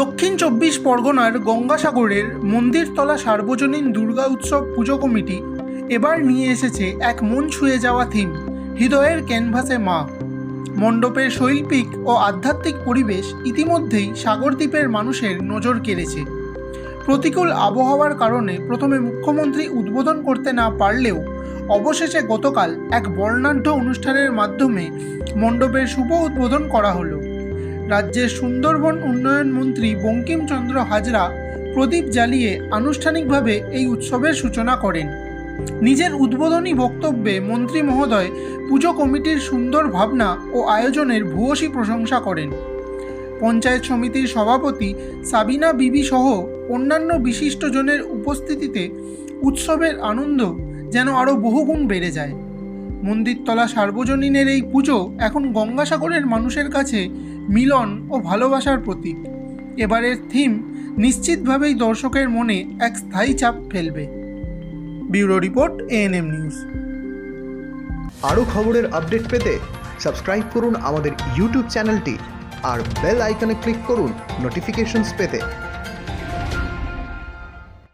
দক্ষিণ চব্বিশ পরগনার গঙ্গাসাগরের মন্দিরতলা সার্বজনীন দুর্গা উৎসব পুজো কমিটি এবার নিয়ে এসেছে এক মন ছুঁয়ে যাওয়া থিম হৃদয়ের ক্যানভাসে মা। মণ্ডপের শৈল্পিক ও আধ্যাত্মিক পরিবেশ ইতিমধ্যেই সাগরদ্বীপের মানুষের নজর কেড়েছে। প্রতিকূল আবহাওয়ার কারণে প্রথমে মুখ্যমন্ত্রী উদ্বোধন করতে না পারলেও অবশেষে গতকাল এক বর্ণাঢ্য অনুষ্ঠানের মাধ্যমে মণ্ডপের শুভ উদ্বোধন করা হলো। রাজ্যের সুন্দরবন উন্নয়ন মন্ত্রী বঙ্কিমচন্দ্র হাজরা প্রদীপ জ্বালিয়ে আনুষ্ঠানিকভাবে এই উৎসবের সূচনা করেন। নিজের উদ্বোধনী বক্তব্যে মন্ত্রী মহোদয় পুজো কমিটির সুন্দর ভাবনা ও আয়োজনের ভূয়সী প্রশংসা করেন। পঞ্চায়েত সমিতির সভাপতি সাবিনা বিবি সহ অন্যান্য বিশিষ্টজনের উপস্থিতিতে উৎসবের আনন্দ যেন আরও বহুগুণ বেড়ে যায়। মন্দিরতলা সার্বজনীনের এই পুজো এখন গঙ্গাসাগরের মানুষের কাছে মিলন ও ভালোবাসার প্রতীক। এবারের থিম নিশ্চিতভাবেই দর্শকের মনে এক স্থায়ী চাপ ফেলবে। ব্যুরো রিপোর্ট এএনএম নিউজ আরও খবরের আপডেট পেতে সাবস্ক্রাইব করুন আমাদের ইউটিউব চ্যানেলটি আর বেল আইকনে ক্লিক করুন নোটিফিকেশনস পেতে।